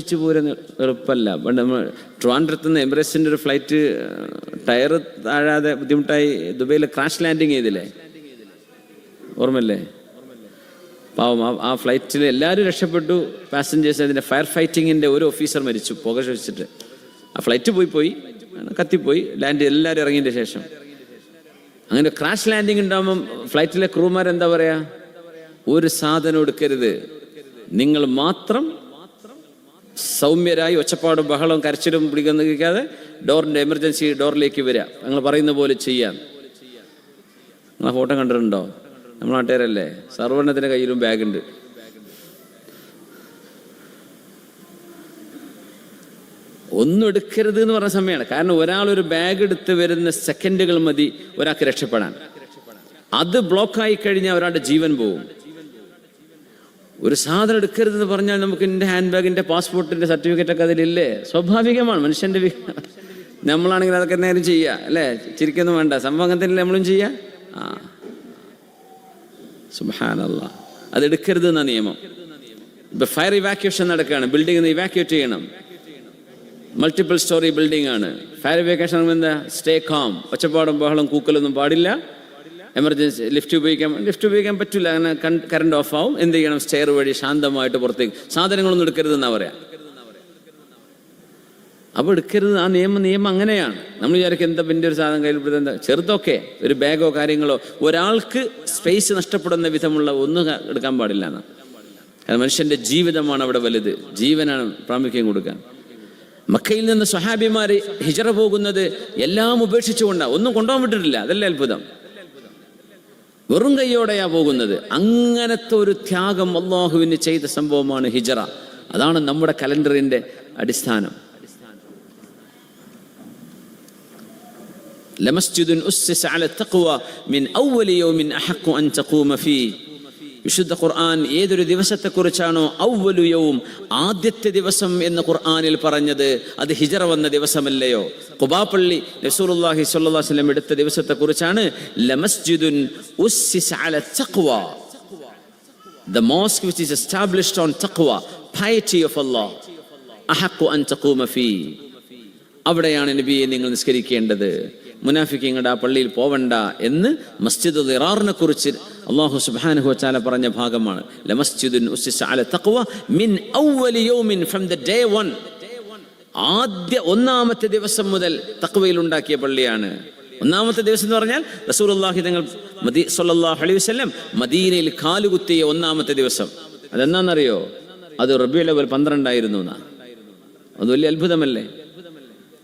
തിരിച്ചു പോരാൻ എളുപ്പമല്ല പണ്ട് നമ്മൾ ട്രിവാൻഡ്രത്ത് നിന്ന് ഒരു ഫ്ലൈറ്റ് ടയർ താഴാതെ ബുദ്ധിമുട്ടായി ദുബൈയിൽ ക്രാഷ് ലാൻഡിങ് ചെയ്തില്ലേ? ഓർമ്മല്ലേ പാവം ആ ഫ്ലൈറ്റിൽ എല്ലാവരും രക്ഷപ്പെട്ടു. പാസഞ്ചേഴ്സ് അതിന്റെ ഫയർ ഫൈറ്റിങ്ങിന്റെ ഒരു ഓഫീസർ മരിച്ചു പുക ശ്വസിച്ചിട്ട് ആ ഫ്ലൈറ്റ് പോയി പോയി. കത്തിപ്പോയി. ലാൻഡ് എല്ലാവരും ഇറങ്ങിയതിന്റെ ശേഷം. അങ്ങനെ ക്രാഷ് ലാൻഡിങ് ഉണ്ടാകുമ്പം ഫ്ലൈറ്റിലെ ക്രൂമാർ എന്താ പറയാ? ഒരു സാധനം എടുക്കരുത്. നിങ്ങൾ മാത്രം സൗമ്യരായി ഒച്ചപ്പാടും ബഹളവും കരച്ചിലും പിടിക്കുന്ന കേൾക്കാതെ ഡോറിന്റെ എമർജൻസി ഡോറിലേക്ക് വരിക. ഞങ്ങൾ പറയുന്ന പോലെ ചെയ്യാം. നിങ്ങൾ ഫോട്ടോ കണ്ടിട്ടുണ്ടോ? നമ്മൾ നാട്ടുകാരല്ലേ? സർവണ്ണത്തിന്റെ കയ്യിലും ബാഗുണ്ട്. ഒന്നും എടുക്കരുത് എന്ന് പറഞ്ഞ സമയമാണ്. കാരണം ഒരാൾ ഒരു ബാഗ് എടുത്ത് വരുന്ന സെക്കൻഡുകൾ മതി ഒരാൾക്ക് രക്ഷപ്പെടാൻ. അത് ബ്ലോക്കായി കഴിഞ്ഞാൽ ഒരാളുടെ ജീവൻ പോകും ഒരു സാധനം എടുക്കരുതെന്ന് പറഞ്ഞാൽ നമുക്ക് എന്റെ ഹാൻഡ് ബാഗിന്റെ പാസ്പോർട്ടിന്റെ സർട്ടിഫിക്കറ്റ് ഒക്കെ അതിലില്ലേ? സ്വാഭാവികമാണ് മനുഷ്യന്റെ നമ്മളാണെങ്കിൽ അതൊക്കെ നേരം ചെയ്യുക അല്ലേ? ചിരിക്കൊന്നും വേണ്ട സംഭവം നമ്മളും ചെയ്യുക ആ. സുബാനല്ല അത് എടുക്കരുത് എന്ന നിയമം. ഇപ്പൊ ഫയർ ഇവാക്യുവേഷൻ നടക്കുകയാണ് ബിൽഡിംഗ് ഇവാക്യുവേറ്റ് ചെയ്യണം. മൾട്ടിപ്പിൾ സ്റ്റോറി ബിൽഡിംഗ് ആണ്. ഫയർ ഇവാക്യുവേഷൻ എന്താ? Stay calm. ഒച്ചപ്പാടും ബഹളം കൂക്കലൊന്നും പാടില്ല. എമർജൻസി ലിഫ്റ്റ് ഉപയോഗിക്കാൻ ലിഫ്റ്റ് ഉപയോഗിക്കാൻ പറ്റില്ല അങ്ങനെ കറണ്ട് ഓഫ് ആവും. എന്ത് ചെയ്യണം? സ്റ്റെയർ വഴി ശാന്തമായിട്ട് പുറത്തേക്ക്. സാധനങ്ങളൊന്നും എടുക്കരുത് എന്നാ പറയാം. അപ്പോൾ എടുക്കരുത്. ആ നിയമം നിയമം അങ്ങനെയാണ്. നമ്മൾ വിചാരിക്കും എന്താ പിന്നെ ഒരു സാധനം കയ്യിൽ എന്താ? ചെറുതൊക്കെ ഒരു ബാഗോ കാര്യങ്ങളോ. ഒരാൾക്ക് സ്പേസ് നഷ്ടപ്പെടുന്ന വിധമുള്ള ഒന്നും എടുക്കാൻ പാടില്ല കാരണം മനുഷ്യന്റെ ജീവിതമാണ് അവിടെ വലുത്. ജീവനാണ് പ്രാമുഖ്യം കൊടുക്കാൻ. മക്കയിൽ നിന്ന് സ്വഹാബിമാര് ഹിജറ പോകുന്നത് എല്ലാം ഉപേക്ഷിച്ചുകൊണ്ടാണ് ഒന്നും കൊണ്ടുപോകാൻ വിട്ടിട്ടില്ല. അതല്ലേ അത്ഭുതം. വെറും കൈയോടെയാ പോകുന്നത് അങ്ങനത്തെ ഒരു ത്യാഗം അള്ളാഹുവിന് ചെയ്ത സംഭവമാണ് ഹിജറ അതാണ് നമ്മുടെ കലണ്ടറിന്റെ അടിസ്ഥാനം لمسجد أسس على التقوى من أول يوم أحق أن تقوم فيه വിശുദ്ധ ഖുർആൻ ഏതൊരു ദിവസത്തെക്കുറിച്ചാണോ ഔവലുയവും ആദ്യത്തെ ദിവസം എന്ന് ഖുർആനിൽ പറഞ്ഞത് അത് ഹിജറ വന്ന ദിവസമല്ലയോ? കുബാപ്പള്ളി സ്വല്ലല്ലാഹു അലൈഹി വസല്ലം എടുത്ത ദിവസത്തെക്കുറിച്ചാണ് ലമസ്ജിദുൻ അൻ അവിടെയാണ് നബിയെ നിങ്ങൾ നിസ്കരിക്കേണ്ടത്. മുനാഫിക്കിങ്ങളുടെ ആ പള്ളിയിൽ പോവണ്ട എന്ന് മസ്ജിദ് ദിറാറിനെ കുറിച്ച് അള്ളാഹു സുബ്ഹാനഹു ചാല പറഞ്ഞ ഭാഗമാണ്. ആദ്യ ഒന്നാമത്തെ ദിവസം മുതൽ തക്വയിൽ ഉണ്ടാക്കിയ പള്ളിയാണ്. ഒന്നാമത്തെ ദിവസം എന്ന് പറഞ്ഞാൽ റസൂലുള്ളാഹി തങ്ങൾ മദീ സല്ലല്ലാഹു അലൈഹി വസല്ലം മദീനയിൽ കാലുകുത്തിയ ഒന്നാമത്തെ ദിവസം. അതെന്നാന്നറിയോ? അത് റബിയുൽ അവൽ പന്ത്രണ്ടായിരുന്നു എന്നാ. അത് വലിയ അത്ഭുതമല്ലേ?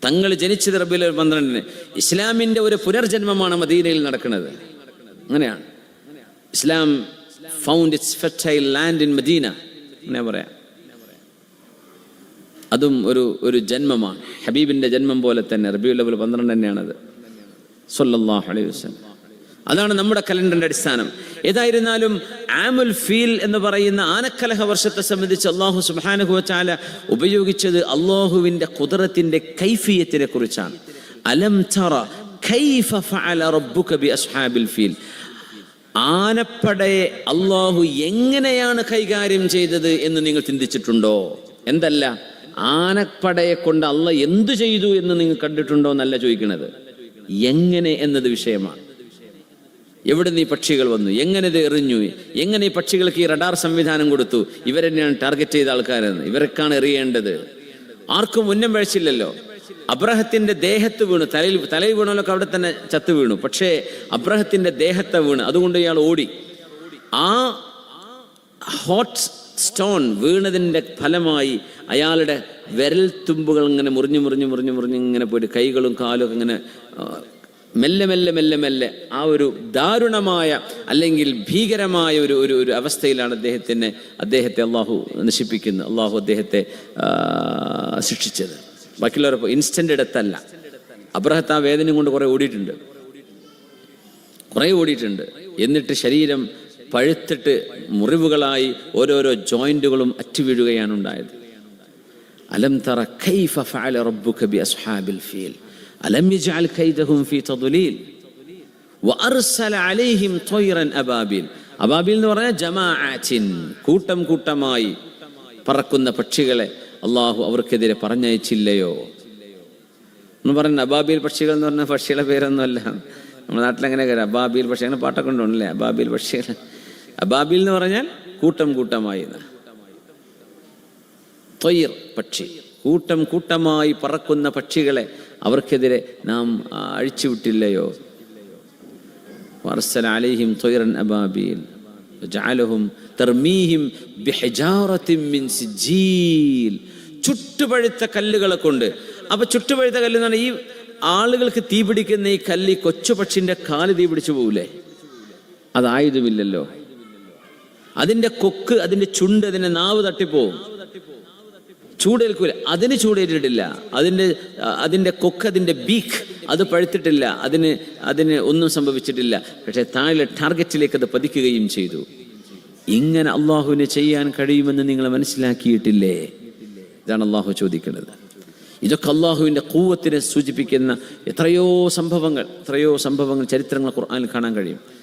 തങ്ങൾ ജനിച്ചത് റബിയുൽ പന്ത്രണ്ടിന്. ഇസ്ലാമിന്റെ ഒരു പുനർജന്മമാണ് മദീനയിൽ നടക്കുന്നത്. അങ്ങനെയാണ്. Islam found its fertile land in Medina അങ്ങനെ പറയാം. അതും ഒരു ഒരു ജന്മമാണ്. ഹബീബിന്റെ ജന്മം പോലെ തന്നെ റബിയുൽ പന്ത്രണ്ട് തന്നെയാണത്. സല്ലല്ലാഹു അലൈഹി വസല്ലം. അതാണ് നമ്മുടെ കലണ്ടറിന്റെ അടിസ്ഥാനം. ഏതായിരുന്നാലും ആമുൽ ഫീൽ എന്ന് പറയുന്ന ആനക്കലഹ വർഷത്തെ സംബന്ധിച്ച് അള്ളാഹു സുബ്ഹാനഹു വതആല ഉപയോഗിച്ചത് അള്ളാഹുവിന്റെ കുതിരത്തിന്റെ കൈഫിയത്തിനെ കുറിച്ചാണ്. അലം കൈഫ ഫഅല റബ്ബുക ഫീൽ. ആനപ്പടയെ അള്ളാഹു എങ്ങനെയാണ് കൈകാര്യം ചെയ്തത് എന്ന് നിങ്ങൾ ചിന്തിച്ചിട്ടുണ്ടോ? എന്തല്ല? ആനപ്പടയെ കൊണ്ട് അള്ള എന്തു ചെയ്തു എന്ന് നിങ്ങൾ കണ്ടിട്ടുണ്ടോ എന്നല്ല ചോദിക്കുന്നത്. എങ്ങനെ എന്നത് വിഷയമാണ്. എവിടെ നിന്ന് ഈ പക്ഷികൾ വന്നു? എങ്ങനെ ഇത് എറിഞ്ഞു? എങ്ങനെ ഈ പക്ഷികൾക്ക് ഈ റഡാർ സംവിധാനം കൊടുത്തു? ഇവരെന്നെയാണ് ടാർഗറ്റ് ചെയ്ത ആൾക്കാരെന്ന് ഇവർക്കാണ് എറിയേണ്ടത്. ആർക്കും ഉന്നം വീഴ്ചയില്ലല്ലോ അബ്രഹത്തിന്റെ ദേഹത്ത് വീണു. തലയിൽ തലയിൽ വീണല്ലോ അവിടെ തന്നെ ചത്തു വീണു. പക്ഷേ അബ്രഹത്തിന്റെ ദേഹത്തെ വീണ്. അതുകൊണ്ട് ഇയാൾ ഓടി. ആ ഹോട്ട് സ്റ്റോൺ വീണതിന്റെ ഫലമായി അയാളുടെ വിരൽ തുമ്പുകൾ ഇങ്ങനെ മുറിഞ്ഞു മുറിഞ്ഞു മുറിഞ്ഞു മുറിഞ്ഞു ഇങ്ങനെ പോയിട്ട് കൈകളും കാലും ഒക്കെ ഇങ്ങനെ മെല്ലെ മെല്ലെ മെല്ലെ മെല്ലെ ആ ഒരു ദാരുണമായ അല്ലെങ്കിൽ ഭീകരമായ ഒരു ഒരു ഒരു അവസ്ഥയിലാണ് അദ്ദേഹത്തിന് അദ്ദേഹത്തെ അള്ളാഹു നശിപ്പിക്കുന്നത് അള്ളാഹു അദ്ദേഹത്തെ ശിക്ഷിച്ചത്. ബാക്കിയുള്ളവർ ഇൻസ്റ്റന്റ് എടുത്തല്ല അബ്രഹത്ത് ആ വേദനയും കൊണ്ട് കുറെ ഓടിയിട്ടുണ്ട്. കുറെ ഓടിയിട്ടുണ്ട്. എന്നിട്ട് ശരീരം പഴുത്തിട്ട് മുറിവുകളായി ഓരോരോ ജോയിന്റുകളും അറ്റുവീഴുകയാണ് ഉണ്ടായത്. അലം തറ കൈഫ ഫഅല റബ്ബുക ബി അസ്ഹാബിൽ ഫീൽ. അലം യജ്അൽ കൈദഹും ഫീ തദ്ലീൽ വഅർസല അലൈഹിം ത്വയ്റൻ അബാബിൽ അബാബിൽ എന്ന് പറഞ്ഞാൽ ജമാഅത്തിൻ കൂട്ടം കൂട്ടമായി പറക്കുന്ന പക്ഷികളെ അള്ളാഹു അവർക്കെതിരെ പറഞ്ഞയച്ചില്ലയോ? എന്ന് പറഞ്ഞ അബാബിൽ പക്ഷികൾ എന്ന് പറഞ്ഞ പക്ഷികളുടെ പേരൊന്നുമല്ല. നമ്മുടെ നാട്ടിലങ്ങനെ കയറാം അബാബിൽ പക്ഷി അങ്ങനെ പാട്ടൊക്കെ ഉണ്ടല്ലേ? അബാബിൽ പക്ഷികൾ. അബാബിൽ എന്ന് പറഞ്ഞാൽ കൂട്ടം കൂട്ടമായി. ത്വയ്ർ പക്ഷി കൂട്ടം കൂട്ടമായി പറക്കുന്ന പക്ഷികളെ അവർക്കെതിരെ നാം അഴിച്ചുവിട്ടില്ലയോ? വർസൽ തർമീഹിം മിൻ സിജീൽ ചുട്ടുപഴുത്ത കല്ലുകളെ കൊണ്ട്. അപ്പൊ ചുട്ടുപഴുത്ത കല്ല് എന്ന് പറഞ്ഞാൽ ഈ ആളുകൾക്ക് തീ പിടിക്കുന്ന ഈ കല്ല് ഈ കൊച്ചു പക്ഷിന്റെ കാൽ തീ പിടിച്ചു പോകൂലേ അതായതുമില്ലല്ലോ അതിന്റെ കൊക്ക് അതിന്റെ ചുണ്ട് അതിന്റെ നാവ് തട്ടിപ്പോവും. ചൂടേൽക്കൂല. അതിന് ചൂടേറ്റിട്ടില്ല. അതിന്റെ അതിന്റെ കൊക്ക് അതിന്റെ ബീക്ക് അത് പഴുത്തിട്ടില്ല. അതിന് അതിന് ഒന്നും സംഭവിച്ചിട്ടില്ല. പക്ഷേ താഴെ ടാർഗറ്റിലേക്ക് അത് പതിക്കുകയും ചെയ്തു. ഇങ്ങനെ അള്ളാഹുവിന് ചെയ്യാൻ കഴിയുമെന്ന് നിങ്ങൾ മനസ്സിലാക്കിയിട്ടില്ലേ? ഇതാണ് അള്ളാഹു ചോദിക്കുന്നത്. ഇതൊക്കെ അള്ളാഹുവിന്റെ കൂവത്തിനെ സൂചിപ്പിക്കുന്ന എത്രയോ സംഭവങ്ങൾ എത്രയോ സംഭവങ്ങൾ ചരിത്രങ്ങൾ ഖുർആനിൽ കാണാൻ കഴിയും.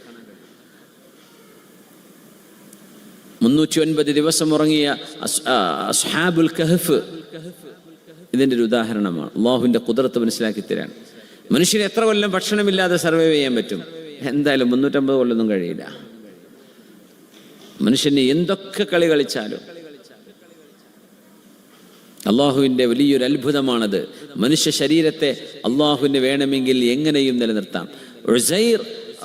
മുന്നൂറ്റി ഒൻപത് ദിവസം ഉറങ്ങിയ അസ്- അസ്ഹാബുൽ കഹഫ്. ഇതിന്റെ ഒരു ഉദാഹരണമാണ്. അള്ളാഹുവിന്റെ കുതിരത്ത് മനസ്സിലാക്കി തരാൻ. മനുഷ്യന് എത്ര കൊല്ലം ഭക്ഷണമില്ലാതെ സർവൈവ് ചെയ്യാൻ പറ്റും? എന്തായാലും മുന്നൂറ്റമ്പത് കൊല്ലൊന്നും കഴിയില്ല. മനുഷ്യന് എന്തൊക്കെ കളി കളിച്ചാലും. അള്ളാഹുവിന്റെ വലിയൊരു അത്ഭുതമാണത്. മനുഷ്യ ശരീരത്തെ അള്ളാഹുവിന് വേണമെങ്കിൽ എങ്ങനെയും നിലനിർത്താം.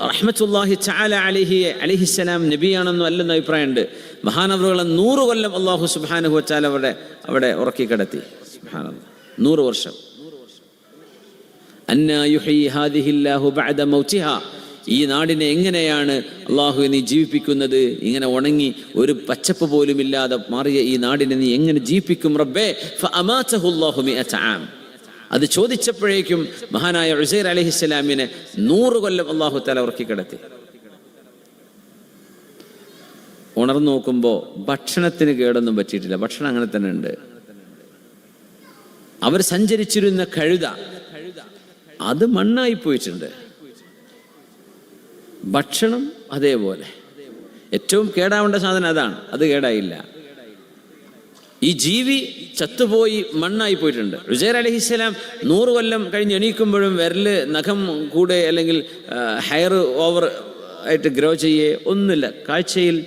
റഹ്മത്തുല്ലാഹി ചാല അലിഹി അലിഹിസ്സലാം നബിയാണെന്നും അല്ലെന്ന അഭിപ്രായമുണ്ട്. മഹാനവറുകളെ നൂറ് കൊല്ലം അള്ളാഹു സുബാനുഹു വച്ചാൽ അവിടെ അവിടെ ഉറക്കി കിടത്തി. നൂറ് വർഷം. ഈ നാടിനെ എങ്ങനെയാണ് അള്ളാഹു നീ ജീവിപ്പിക്കുന്നത്? ഇങ്ങനെ ഉണങ്ങി ഒരു പച്ചപ്പ് പോലും ഇല്ലാതെ മാറിയ ഈ നാടിനെ നീ എങ്ങനെ ജീവിപ്പിക്കും റബ്ബേ? അത് ചോദിച്ചപ്പോഴേക്കും മഹാനായ ഉസൈർ അലഹിസ്സലാമിനെ നൂറ് കൊല്ലം അള്ളാഹു തല ഉറക്കി കിടത്തി. ഉണർന്നു നോക്കുമ്പോൾ ഭക്ഷണത്തിന് കേടൊന്നും പറ്റിയിട്ടില്ല. ഭക്ഷണം അങ്ങനെ തന്നെ ഉണ്ട്. അവർ സഞ്ചരിച്ചിരുന്ന കഴുത അത് മണ്ണായി പോയിട്ടുണ്ട്. ഭക്ഷണം അതേപോലെ. ഏറ്റവും കേടാവേണ്ട സാധനം അതാണ്. അത് കേടായില്ല. ഈ ജീവി ചത്തുപോയി മണ്ണായി പോയിട്ടുണ്ട്. റുജൈർ അലഹിസ്സലാം നൂറ് കൊല്ലം കഴിഞ്ഞ് എണീക്കുമ്പോഴും വിരൽ നഖം കൂടെ അല്ലെങ്കിൽ ഹെയർ ഓവർ ആയിട്ട് ഗ്രോ ചെയ്യേ ഒന്നുമില്ല. കാഴ്ചയിൽ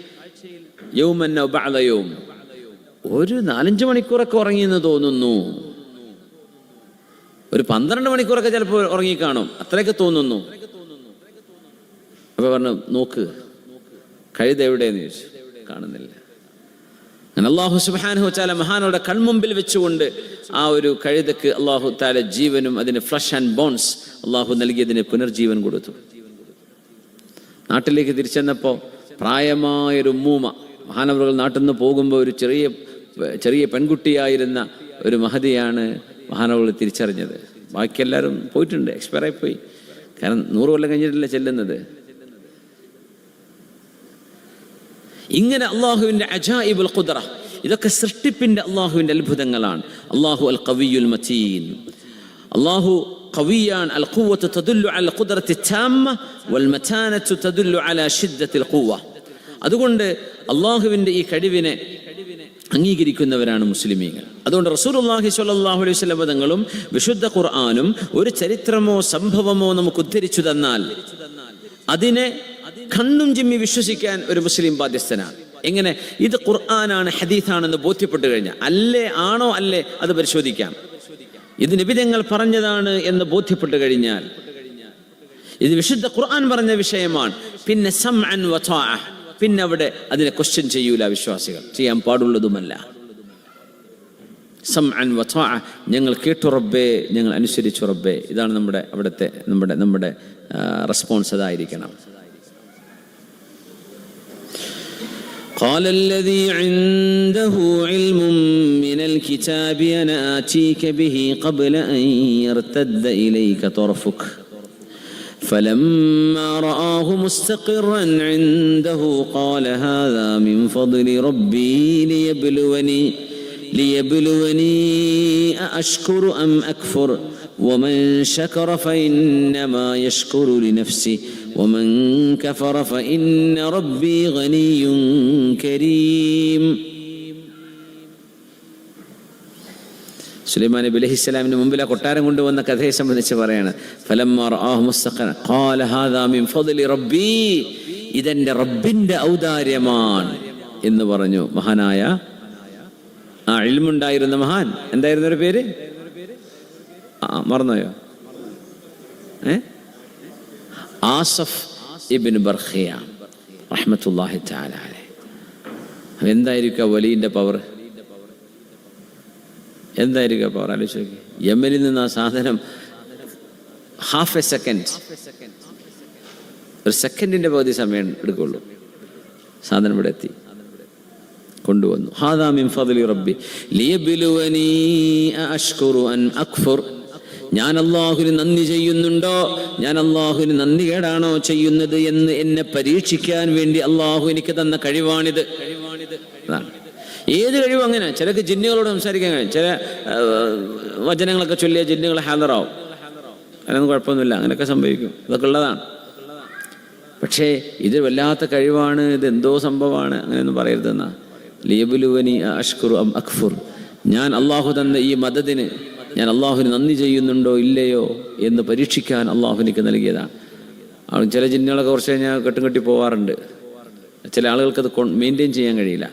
യൗമന്നോ ബാധയവും ഒരു നാലഞ്ച് മണിക്കൂറൊക്കെ ഉറങ്ങിയെന്ന് തോന്നുന്നു. ഒരു പന്ത്രണ്ട് മണിക്കൂറൊക്കെ ചിലപ്പോൾ ഉറങ്ങിക്കാണും. അത്രയൊക്കെ തോന്നുന്നു. അപ്പൊ പറഞ്ഞു നോക്ക് കഴുത എവിടെയെന്ന് ചോദിച്ചു? കാണുന്നില്ല. അങ്ങനെ അള്ളാഹു സുബാനു താല മഹാനോടെ കൺമുമ്പിൽ വെച്ചുകൊണ്ട് ആ ഒരു കഴുതക്ക് അള്ളാഹു താല ജീവനും അതിന് ഫ്ലഷ് ആൻഡ് ബോൺസ് അള്ളാഹു നൽകിയതിന് പുനർജീവൻ കൊടുത്തു. നാട്ടിലേക്ക് തിരിച്ചെന്നപ്പോൾ പ്രായമായൊരു ഉമ്മൂമ മഹാനവറുകൾ നാട്ടിൽ നിന്ന് പോകുമ്പോൾ ഒരു ചെറിയ ചെറിയ പെൺകുട്ടിയായിരുന്ന ഒരു മഹതിയാണ് മഹാനവറുകൾ തിരിച്ചറിഞ്ഞത്. ബാക്കി എല്ലാവരും പോയിട്ടുണ്ട് എക്സ്പയർ ആയി പോയി. കാരണം നൂറ് കൊല്ലം കഴിഞ്ഞിട്ടില്ല ചെല്ലുന്നത്. ഇങ്ങനെ അള്ളാഹുവിൻ്റെ അജായിബുൽ ഖുദ്റ ഇതൊക്കെ സൃഷ്ടിപ്പിൻ്റെ അള്ളാഹുവിൻ്റെ അത്ഭുതങ്ങളാണ് അള്ളാഹു അൽ കവിയുൽ മതീൻ അള്ളാഹു قويان القوة تدل على القدرة التامة والمتانة تدل على شدة القوة അതുകൊണ്ട് അള്ളാഹുവിൻ്റെ ഈ കഴിവിനെ അംഗീകരിക്കുന്നവരാണ് മുസ്ലിമീങ്ങൾ അതുകൊണ്ട് റസൂലുള്ളാഹി സ്വല്ലല്ലാഹു അലൈഹി വസല്ലം പദങ്ങളും വിശുദ്ധ ഖുർആാനും ഒരു ചരിത്രമോ സംഭവമോ നമുക്ക് ഉദ്ധരിച്ചു തന്നാൽ അതിനെ കണ്ണും ചിമ്മി വിശ്വസിക്കാൻ ഒരു മുസ്ലിം ബാധ്യസ്ഥനാണ്. എങ്ങനെ? ഇത് ഖുർആനാണ് ഹദീഫാണെന്ന് ബോധ്യപ്പെട്ടു കഴിഞ്ഞാൽ. അല്ലേ ആണോ അല്ലേ അത് പരിശോധിക്കാം. ഇത് നിബിധങ്ങൾ പറഞ്ഞതാണ് എന്ന് ബോധ്യപ്പെട്ടു കഴിഞ്ഞാൽ ഇത് വിശുദ്ധ ഖുർആൻ പറഞ്ഞ വിഷയമാണ്. പിന്നെ പിന്നെ അവിടെ അതിനെ ക്വസ്റ്റ്യൻ ചെയ്യൂല വിശ്വാസികൾ. ചെയ്യാൻ പാടുള്ളതുമല്ല. ഞങ്ങൾ കേട്ടു റബ്ബേ ഞങ്ങൾ അനുസരിച്ചു റബ്ബേ. ഇതാണ് നമ്മുടെ അവിടുത്തെ നമ്മുടെ നമ്മുടെ റെസ്പോൺസ് അതായിരിക്കണം. قال الذي عنده علم من الكتاب أنا آتيك به قبل أن يرتد إليك طرفك. فلما رآه مستقرا عنده قال هذا من فضل ربي ليبلوني ليبلوني أأشكر أم أكفر؟ ومن شكر فإنما يشكر لنفسه ومن كفر فإن ربي غني كريم സുലൈമാൻ നബി അലൈഹി സ്വലാമിന് മുമ്പിൽ ആ കൊട്ടാരം കൊണ്ടുവന്ന കഥയെ സംബന്ധിച്ച് പറയാണ് ഫലമ്മ റആഹു മുസ്തഖറൻ ഖാല ഹാദാ മിൻ ഫദ്ലി റബ്ബി ഇതെന്റെ റബ്ബിന്റെ ഔദാര്യമാണ് എന്ന് പറഞ്ഞു മഹാനായ ആ ഇൽമുണ്ടായിരുന്ന മഹാൻ എന്തായിരുന്നു ഒരു പേര് ആ മറന്നോയോ ഏ? ആസഫ് ഇബിൻ ബർഖിയ റഹ്മത്തുല്ലാഹി തആല അലൈഹി. എന്തായിരിക്കും ആ വലിയന്റെ പവർ എന്തായിരിക്കും പവർ ആലോചിച്ച് നോക്കി. യമനിൽ നിന്ന് ആ സാധനം ഹാഫ് എ സെക്കൻഡ് ഒരു സെക്കൻഡിന്റെ പകുതി സമയം എടുക്കുള്ളൂ. സാധനം ഇവിടെ എത്തി. കൊണ്ടുവന്നു. ഹാദാ മിൻ ഫദ്ലി റബ്ബി. ലിയബ്ലുവനി അഷ്കുറു അൻ അക്ഫുർ. ഞാൻ അള്ളാഹുവിന് നന്ദി ചെയ്യുന്നുണ്ടോ? ഞാൻ അള്ളാഹുവിന് നന്ദി കേടാണോ ചെയ്യുന്നത് എന്ന് എന്നെ പരീക്ഷിക്കാൻ വേണ്ടി അള്ളാഹു എനിക്ക് തന്ന കഴിവാണിത്. അതാണ്. ഏത് കഴിവും അങ്ങനെ? ചിലക്ക് ജിന്നുകളോട് സംസാരിക്കാൻ കഴിയും. ചില വചനങ്ങളൊക്കെ ചൊല്ലിയ ജിന്നുകൾ ഹാദറാവും. അതിനൊന്നും കുഴപ്പമൊന്നുമില്ല. അങ്ങനെയൊക്കെ സംഭവിക്കും. ഇതൊക്കെ ഉള്ളതാണ്. പക്ഷേ ഇത് വല്ലാത്ത കഴിവാണ്. ഇത് എന്തോ സംഭവമാണ്. അങ്ങനെയൊന്നും പറയരുതെന്നാ. ലിയബുലുവനി അഷ്കുർ അം അക്ഫുർ. ഞാൻ അള്ളാഹു തന്ന ഈ മദതിന് ഞാൻ അള്ളാഹുവിന് നന്ദി ചെയ്യുന്നുണ്ടോ ഇല്ലയോ എന്ന് പരീക്ഷിക്കാൻ അള്ളാഹു എനിക്ക് നൽകിയതാണ്. ചില ജിന്നുകളൊക്കെ കുറച്ച് കഴിഞ്ഞാൽ കെട്ടും കെട്ടി പോവാറുണ്ട്. ചില ആളുകൾക്ക് അത് മെയിന്റെയിൻ ചെയ്യാൻ കഴിയില്ല.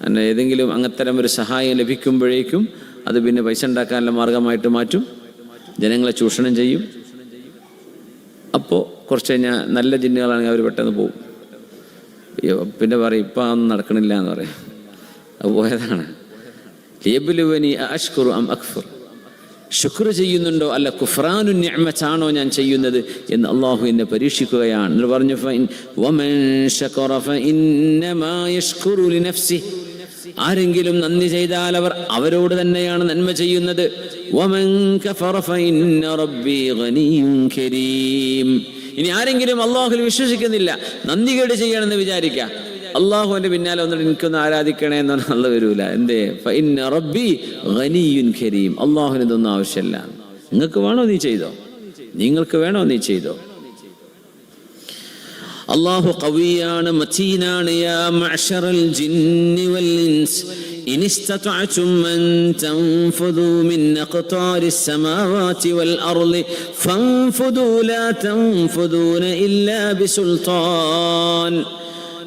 അങ്ങനെ ഏതെങ്കിലും അങ്ങത്തരം ഒരു സഹായം ലഭിക്കുമ്പോഴേക്കും അത് പിന്നെ പൈസ ഉണ്ടാക്കാനുള്ള മാർഗമായിട്ട് മാറ്റും. ജനങ്ങളെ ചൂഷണം ചെയ്യും. അപ്പോൾ കുറച്ച് കഴിഞ്ഞാൽ നല്ല ജിന്നുകളാണെങ്കിൽ അവർ പെട്ടെന്ന് പോകും പിന്നെ പറയും ഇപ്പം അതൊന്നും നടക്കണില്ല എന്ന് പറയും. അത് പോയതാണ്. ലിയബ്ലുവനി അഷ്കുറു അം അക്ഫുർ. ശുക്ർ ചെയ്യുന്നുണ്ടോ അല്ല കുഫ്രാനു നിഅമത്താണോ ഞാൻ ചെയ്യുന്നത് എന്ന് അള്ളാഹു എന്നെ പരീക്ഷിക്കുകയാണ്. എന്ന് പറഞ്ഞു വമൻ ശകറ ഫഇന്നമാ യഷ്കുറു ലിനഫ്സി. ആരെങ്കിലും നന്ദി ചെയ്താൽ അവർ അവരോട് തന്നെയാണ് നന്മ ചെയ്യുന്നത്. വമൻ കഫറ ഫഇന്ന റബ്ബി ഗനിയ്യുൻ കരീം. ഇനി ആരെങ്കിലും അള്ളാഹുൽ വിശ്വസിക്കുന്നില്ല നന്ദി കേട് ചെയ്യണമെന്ന് വിചാരിക്കുക. അള്ളാഹുവിന്റെ പിന്നാലെ വന്നിട്ട് എനിക്കൊന്ന് ആരാധിക്കണേ എന്ന് പറഞ്ഞാൽ അള്ള വരൂല എന്തേ ഫഇന്ന റബ്ബി ഗനിയ്യുൻ കരീം അള്ളാഹുവിന് ഇതൊന്നും ആവശ്യമില്ല നിങ്ങൾക്ക് വേണോ നീ ചെയ്തോ നിങ്ങൾക്ക് വേണോ നീ ചെയ്തോ അള്ളാഹു കവിയാണ് മച്ചീനാണ് യാ മഅ്ശറൽ ജിന്നി വൽ ഇൻസ് إن استطعتم أن تنفذوا من أقطار السماوات والأرض فانفذوا لا تنفذون إلا بسلطان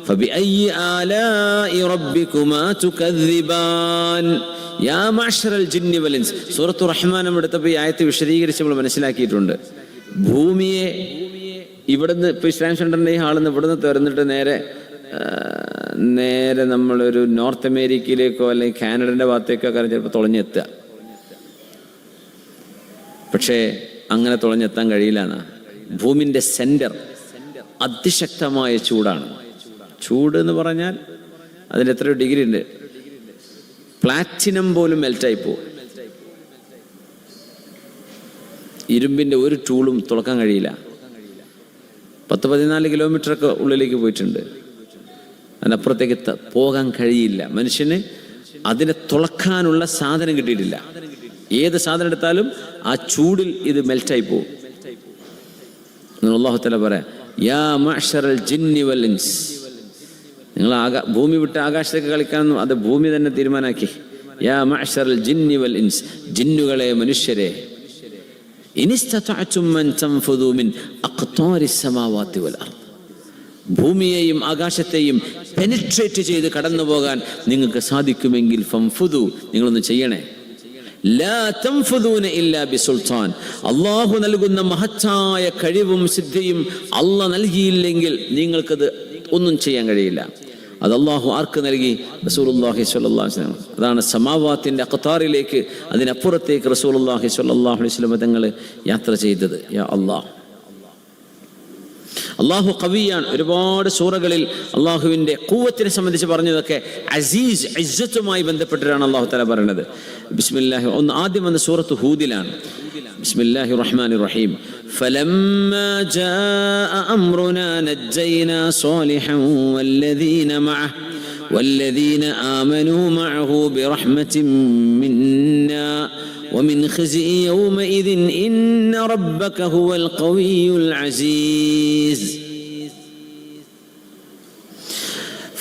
فبأي آلاء ربكما تكذبان യാ മാഷറൽ ജിന്നി വലിൻസ് സൂറത്തു റഹ്മാൻ നമ്മൾ എടുത്തപ്പോൾ ഈ ആയത്ത് വിശദീകരിച്ച് നമ്മൾ മനസ്സിലാക്കിയിട്ടുണ്ട് ഭൂമിയെ ഇവിടുന്ന് ഇപ്പോൾ ഇസ്ലാം സെൻറ്ററിൻ്റെ ഈ ഹാളിൽ നിന്ന് ഇവിടുന്ന് തുറന്നിട്ട് നേരെ ആ, നേരെ നമ്മളൊരു നോർത്ത് അമേരിക്കയിലേക്കോ അല്ലെങ്കിൽ കാനഡൻ്റെ ഭാഗത്തേക്കോ കാരണം ചിലപ്പോൾ തുളഞ്ഞെത്തുക പക്ഷേ അങ്ങനെ തുളഞ്ഞെത്താൻ കഴിയില്ല എന്നാ ഭൂമിൻ്റെ സെൻറ്റർ അതിശക്തമായ ചൂടാണ് ചൂട് എന്ന് പറഞ്ഞാൽ അതിന് എത്ര ഡിഗ്രി ഉണ്ട്. പ്ലാറ്റിനം പോലും മെൽറ്റായി പോകും ഇരുമ്പിന്റെ ഒരു ടൂളും തുളക്കാൻ കഴിയില്ല. പത്ത് പതിനാല് കിലോമീറ്ററൊക്കെ ഉള്ളിലേക്ക് പോയിട്ടുണ്ട്. അതിനപ്പുറത്തേക്ക് പോകാൻ കഴിയില്ല. മനുഷ്യന് അതിനെ തുളക്കാനുള്ള സാധനം കിട്ടിയിട്ടില്ല. ഏത് സാധനം എടുത്താലും ആ ചൂടിൽ ഇത് മെൽറ്റായി പോകും അള്ളാഹു തല പറയാം യാ നിങ്ങൾ ആകാ ഭൂമി വിട്ട് ആകാശത്തേക്ക് കളിക്കാമെന്നും അത് ഭൂമി തന്നെ തീരുമാനാക്കി യാ മാഷർ ജിന്നി വൽ ഇൻസ് ജിന്നുകളെ മനുഷ്യരെ. ഭൂമിയെയും ആകാശത്തെയും പെനിട്രേറ്റ് ചെയ്ത് കടന്നു പോകാൻ നിങ്ങൾക്ക് സാധിക്കുമെങ്കിൽ ഫംഫുദു നിങ്ങളൊന്ന് ചെയ്യണേ. ബിസുൽത്താൻ അള്ളാഹു നൽകുന്ന മഹത്തായ കഴിവും സിദ്ധിയും അള്ള നൽകിയില്ലെങ്കിൽ നിങ്ങൾക്കത് ഒന്നും ചെയ്യാൻ കഴിയില്ല. അത് അള്ളാഹു ആർക്ക് നൽകി? അലൈഹി വസല്ലം. അതാണ് സമാവാത്തിന്റെ അഖത്താറിലേക്ക് അതിനപ്പുറത്തേക്ക് റസൂലുള്ളാഹി സ്വല്ലാഹു അലൈഹി വസല്ലം തങ്ങൾ യാത്ര ചെയ്തത്. യാ അള്ളാഹ് അള്ളാഹു കവിയാണ് ഒരുപാട് സൂറകളിൽ അള്ളാഹുവിന്റെ കൂവത്തിനെ സംബന്ധിച്ച് പറഞ്ഞതൊക്കെ അസീസ് ഇസ്സത്തുമായി ബന്ധപ്പെട്ടിട്ടാണ് അള്ളാഹു തല പറയുന്നത്. ബിസ്മില്ലാഹി. ഒന്ന് ആദ്യം വന്ന സൂറത്ത് ഹൂദിലാണ്. ബിസ്മില്ലാഹി റഹ്മാൻ റഹീം فلما جاء أمرنا نجينا صالحا والذين معه والذين آمنوا معه برحمة منا ومن خزي يومئذ إن ربك هو القوي العزيز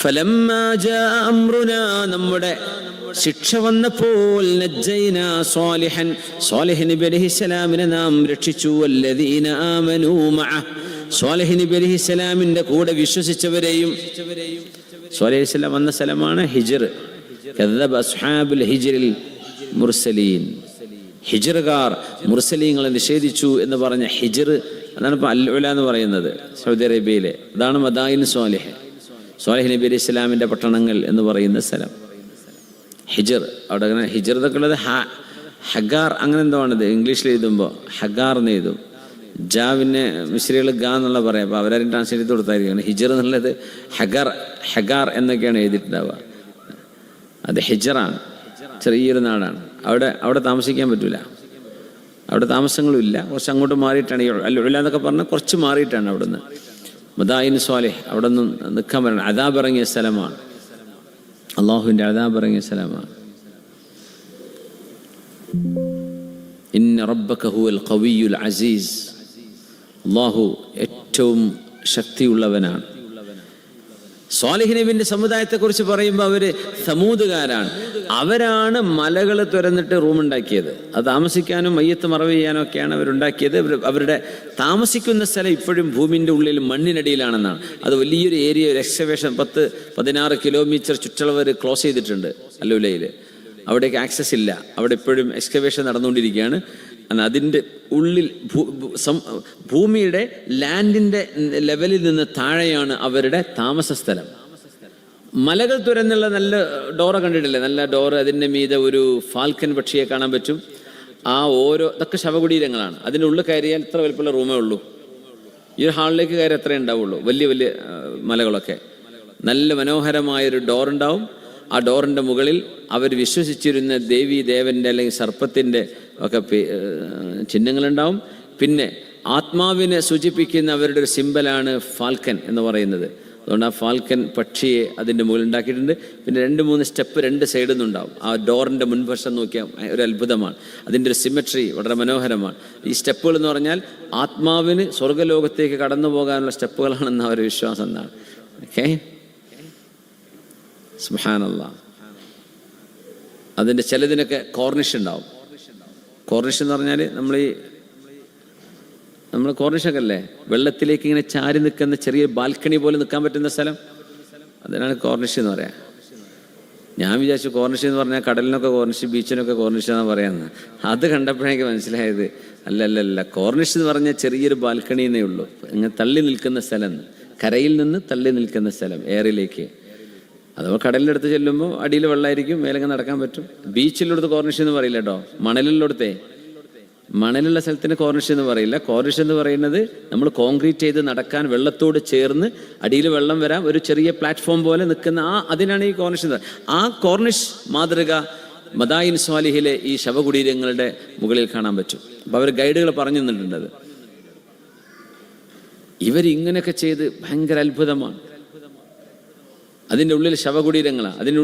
ഫലമ്മാ ജാ അംറുനാ നമ്മുടെ ശിക്ഷ വന്നപ്പോൾ സ്വാലിഹൻ. സ്വാലിഹ് നബി അലൈഹിസ്സലാമിനെ നാം രക്ഷിച്ചു. വല്ലദീന ആമനൂ മഅ. സ്വാലിഹ് നബി അലൈഹിസ്സലാമിന്റെ കൂടെ വിശ്വസിച്ചവരെയും സ്വാലിഹ് അലൈഹിസ്സലാം വന്ന സ്ഥലമാണ് ഹിജർ. അസ്ഹാബുൽ ഹിജ്റിൽ മുർസലീൻ. ഹിജറുകാർ മുർസലീങ്ങളെ നിഷേധിച്ചു എന്ന് പറഞ്ഞ ഹിജർ അതാണ് ഇപ്പൊ അല്ലുല എന്ന് പറയുന്നത് സൗദി അറേബ്യയിലെ. അതാണ് മദായിൻ സ്വാലിഹ്. സ്വാലിഹ് നബി അലൈഹി ഇസ്ലാമിന്റെ പട്ടണങ്ങൾ എന്ന് പറയുന്ന സ്ഥലം. ഹിജർ. അവിടെ അങ്ങനെ ഹിജർ എന്നൊക്കെ ഉള്ളത് ഹഗാർ അങ്ങനെ എന്തോ ആണിത്. ഇംഗ്ലീഷിൽ എഴുതുമ്പോൾ ഹഗാർ എന്ന് എഴുതും. ജാവിനെ മിശ്രികൾ ഗാ എന്നുള്ള പറയാം. അപ്പോൾ അവരാരും ട്രാൻസ്ലേറ്റ് ചെയ്ത് കൊടുത്തായിരിക്കും. ഹിജർ എന്നുള്ളത് ഹഗാർ ഹഗാർ എന്നൊക്കെയാണ് എഴുതിയിട്ടുണ്ടാവുക. അത് ഹിജറാണ്. ചെറിയൊരു നാടാണ്. അവിടെ അവിടെ താമസിക്കാൻ പറ്റില്ല അവിടെ താമസങ്ങളില്ല കുറച്ച് അങ്ങോട്ട് മാറിയിട്ടാണ് ഈ അല്ലുല എന്നൊക്കെ പറഞ്ഞാൽ കുറച്ച് മാറിയിട്ടാണ് അവിടുന്ന്. മദായിൻ സ്വാലിഹ് അവിടെ നിന്ന് നിൽക്കാൻ പറയണം അതാബിറങ്ങിയ സ്ഥലമാണ്. അള്ളാഹുവിന്റെ അതാബ് ഇറങ്ങിയ സ്ഥലമാണ് ഇന്ന റബ്ബക ഹുവൽ ഖവിയുൽ അസീസ്. അള്ളാഹു ഏറ്റവും ശക്തിയുള്ളവനാണ്. സ്വാലിഹ് നബിന്റെ സമുദായത്തെക്കുറിച്ച് പറയുമ്പോൾ അവർ സമൂതുകാരാണ്. അവരാണ് മലകൾ തുരന്നിട്ട് റൂം ഉണ്ടാക്കിയത്. അത് താമസിക്കാനും മയ്യത്ത് മറവ് ചെയ്യാനും ഒക്കെയാണ് അവരുണ്ടാക്കിയത് അവരുടെ താമസിക്കുന്ന സ്ഥലം ഇപ്പോഴും ഭൂമിന്റെ ഉള്ളിൽ മണ്ണിനടിയിലാണെന്നാണ്. അത് വലിയൊരു ഏരിയ ഒരു എക്സ്കവേഷൻ പത്ത് പതിനാറ് കിലോമീറ്റർ ചുറ്റളവ് ക്ലോസ് ചെയ്തിട്ടുണ്ട് അല്ലുലയിൽ. അവിടേക്ക് ആക്സസ് ഇല്ല. അവിടെ ഇപ്പോഴും എക്സ്കവേഷൻ നടന്നുകൊണ്ടിരിക്കുകയാണ്. അതിന്റെ ഉള്ളിൽ ഭൂമിയുടെ ലാൻഡിന്റെ ലെവലിൽ നിന്ന് താഴെയാണ് അവരുടെ താമസ സ്ഥലം. മലകൾ തുരന്നുള്ള നല്ല ഡോറ കണ്ടിട്ടില്ലേ? നല്ല ഡോറ് അതിന്റെ മീതെ ഒരു ഫാൽക്കൻ പക്ഷിയെ കാണാൻ പറ്റും. ആ ഓരോ ഇതൊക്കെ ശവകുടീരങ്ങളാണ്. അതിന്റെ ഉള്ളിൽ കയറിയാൽ ഇത്ര വലിപ്പമുള്ള റൂമേ ഉള്ളൂ. ഈ ഒരു ഹാളിലേക്ക് കയറി അത്രേ ഉണ്ടാവുള്ളൂ. വലിയ വലിയ മലകളൊക്കെ. നല്ല മനോഹരമായൊരു ഡോറുണ്ടാവും. ആ ഡോറിന്റെ മുകളിൽ അവർ വിശ്വസിച്ചിരുന്ന ദേവി ദേവന്റെ അല്ലെങ്കിൽ സർപ്പത്തിന്റെ ഒക്കെ ചിഹ്നങ്ങളുണ്ടാവും. പിന്നെ ആത്മാവിനെ സൂചിപ്പിക്കുന്ന അവരുടെ ഒരു സിമ്പലാണ് ഫാൽക്കൻ എന്ന് പറയുന്നത്. അതുകൊണ്ട് ആ ഫാൽക്കൻ പക്ഷിയെ അതിന്റെ മുകളിൽ ഉണ്ടാക്കിയിട്ടുണ്ട്. പിന്നെ രണ്ട് മൂന്ന് സ്റ്റെപ്പ് രണ്ട് സൈഡിൽ നിന്നുണ്ടാവും. ആ ഡോറിന്റെ മുൻവശം നോക്കിയാൽ ഒരു അത്ഭുതമാണ്. അതിന്റെ ഒരു സിമെട്രി വളരെ മനോഹരമാണ്. ഈ സ്റ്റെപ്പുകൾ എന്ന് പറഞ്ഞാൽ ആത്മാവിന് സ്വർഗലോകത്തേക്ക് കടന്നു പോകാനുള്ള സ്റ്റെപ്പുകളാണെന്ന് അവരുടെ വിശ്വാസം എന്നാണ്. ഓക്കെ? സുഹാനല്ല അതിന്റെ ചിലതിനൊക്കെ കോർണിഷ് ഉണ്ടാവും. കോർണിഷ് എന്ന് പറഞ്ഞാൽ നമ്മൾ ഈ നമ്മൾ കോർണിഷൊക്കെ അല്ലേ? വെള്ളത്തിലേക്ക് ഇങ്ങനെ ചാരി നിൽക്കുന്ന ചെറിയ ബാൽക്കണി പോലെ നിൽക്കാൻ പറ്റുന്ന സ്ഥലം? അതിനാണ് കോർണിഷ് എന്ന് പറയാം. ഞാൻ വിചാരിച്ചു കോർണിഷ് എന്ന് പറഞ്ഞാൽ കടലിനൊക്കെ കോർണിഷ് ബീച്ചിനൊക്കെ കോർണിഷ് എന്നാണ് പറയുന്നത് അത് കണ്ടപ്പോഴേക്ക് മനസ്സിലായത്. അല്ല അല്ല അല്ല കോർണിഷ് എന്ന് പറഞ്ഞാൽ ചെറിയൊരു ബാൽക്കണിന്നേ ഉള്ളൂ. ഇങ്ങനെ തള്ളി നിൽക്കുന്ന സ്ഥലം. കരയിൽ നിന്ന് തള്ളി നിൽക്കുന്ന സ്ഥലം എയറിലേക്ക് അഥവാ കടലിലെടുത്ത് ചെല്ലുമ്പോൾ അടിയിൽ വെള്ളമായിരിക്കും മേലങ്ങ് നടക്കാൻ പറ്റും. ബീച്ചിലെടുത്ത് കോർണിഷ് എന്ന് പറയില്ല കേട്ടോ മണലിലെടുത്തേ മണലുള്ള സ്ഥലത്തിന് കോർണിഷ് എന്ന് പറയില്ല. കോർണിഷ് എന്ന് പറയുന്നത് നമ്മൾ കോൺക്രീറ്റ് ചെയ്ത് നടക്കാൻ വെള്ളത്തോട് ചേർന്ന് അടിയിൽ വെള്ളം വരാം ഒരു ചെറിയ പ്ലാറ്റ്ഫോം പോലെ നിൽക്കുന്ന ആ അതിനാണ് ഈ കോർണിഷ് എന്ന്. ആ കോർണിഷ് മാതൃക മദായിൻ സ്വാലിഹിലെ ഈ ശവകുടീരങ്ങളുടെ മുകളിൽ കാണാൻ പറ്റും. അപ്പോൾ അവർ ഗൈഡുകൾ പറഞ്ഞു തന്നിട്ടുണ്ട് ഇവരിങ്ങനെയൊക്കെ ചെയ്ത് ഭയങ്കര അത്ഭുതമാണ്. അതിന്റെ ഉള്ളിൽ ശവകുടീരങ്ങളാണ് അതിന്റെ